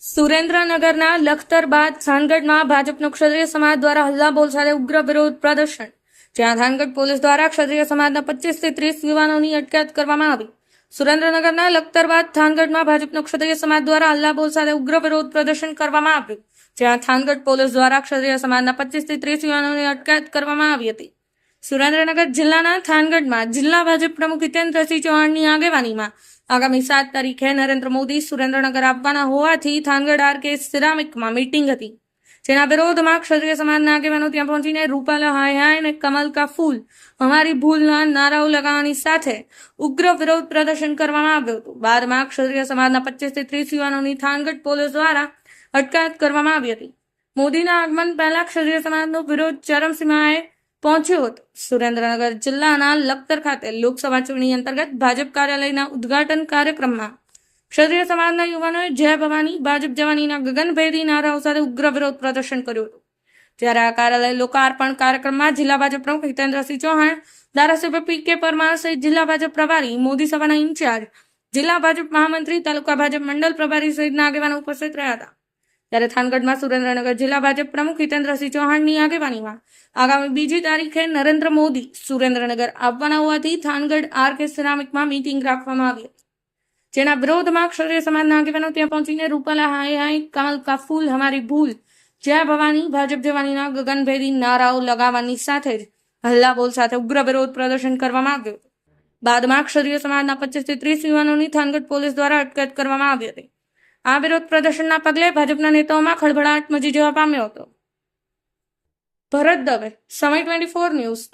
સુરેન્દ્રનગરના લખતર બાદ થાનગઢમાં ભાજપનો ક્ષત્રિય સમાજ દ્વારા હલ્લાબોલ સાથે ઉગ્ર વિરોધ પ્રદર્શન. જ્યાં થાનગઢ પોલીસ દ્વારા ક્ષત્રિય સમાજના પચીસથી ત્રીસ યુવાનોની અટકાયત કરવામાં આવી. સુરેન્દ્રનગરના લખતર બાદ થાનગઢમાં ભાજપનો ક્ષત્રિય સમાજ દ્વારા હલ્લાબોલ સાથે ઉગ્ર વિરોધ પ્રદર્શન કરવામાં આવ્યું. જ્યાં થાનગઢ પોલીસ દ્વારા ક્ષત્રિય સમાજના પચીસથી ત્રીસ યુવાનોની અટકાયત કરવામાં આવી હતી. સુરેન્દ્રનગર જિલ્લાના થાનગઢમાં જિલ્લા ભાજપ પ્રમુખ હિતેન્દ્રસિંહ ચૌહાણની આગેવાનીમાં આગામી સાત તારીખે નરેન્દ્ર મોદી સુરેન્દ્રનગર આવવાના હોવાથી થાનગઢ આર કે સિરામિકમાં મીટિંગ હતી. જેના વિરોધમાં ક્ષત્રિય સમાજના આગેવાનો ત્યાં પહોંચીને રૂપાલા હાય હાય અને કમલ કા ફૂલ, અમારી ભૂલના નારાઓ લગાવવાની સાથે ઉગ્ર વિરોધ પ્રદર્શન કરવામાં આવ્યું હતું. બાદમાં ક્ષત્રિય સમાજના પચીસથી ત્રીસ યુવાનોની થાનગઢ પોલીસ દ્વારા અટકાયત કરવામાં આવી હતી. મોદીના આગમન પહેલા ક્ષત્રિય સમાજનો વિરોધ ચરમસીમાએ પહોંચ્યો હતો. સુરેન્દ્રનગર જિલ્લાના લખતર ખાતે લોકસભા ચૂંટણી અંતર્ગત ભાજપ કાર્યાલયના ઉદઘાટન કાર્યક્રમમાં ક્ષત્રિય સમાજના યુવાનોએ જય ભવાની, ભાજપ જવાનીના ગગનભેદી નારાઓ સાથે ઉગ્ર વિરોધ પ્રદર્શન કર્યું હતું. જ્યારે આ કાર્યાલય લોકાર્પણ કાર્યક્રમમાં જિલ્લા ભાજપ પ્રમુખ હિતેન્દ્રસિંહ ચૌહાણ, ધારાસભ્ય પી કે પરમાર સહિત જિલ્લા ભાજપ પ્રભારી મોદી સભાના ઇન્ચાર્જ, જિલ્લા ભાજપ મહામંત્રી તાલુકા ભાજપ મંડળ પ્રભારી સહિતના આગેવાનો ઉપસ્થિત રહ્યા હતા. ત્યારે થાનગઢમાં સુરેન્દ્રનગર જિલ્લા ભાજપ પ્રમુખ હિતેન્દ્રસિંહ ચૌહાણની આગેવાનીમાં. આગામી બીજી તારીખે નરેન્દ્ર મોદી સુરેન્દ્રનગર આવવાના હોવાથી થાનગઢ આર કે સિરામિકમાં મીટિંગ રાખવામાં આવી જેના વિરોધમાં ક્ષત્રિય સમાજના આગેવાનો ત્યાં પહોંચીને રૂપાલા હાય હાય, કાલ કા ફૂલ હમારી ભૂલ, જય ભવાની, ભાજપ જવાનીના ગગનભેદી નારાઓ લગાવવાની સાથે જ હલ્લાબોલ સાથે ઉગ્ર વિરોધ પ્રદર્શન કરવામાં આવ્યું બાદમાં ક્ષત્રિય સમાજના પચીસથી ત્રીસ યુવાનોની થાનગઢ પોલીસ દ્વારા અટકાયત કરવામાં આવી હતી. આ વિરોધ પ્રદર્શનના પગલે ભાજપના નેતાઓમાં ખળભળાટ મચી જવા પામ્યો હતો. ભરત દવે, સમય ટ્વેન્ટી ફોર ન્યૂઝ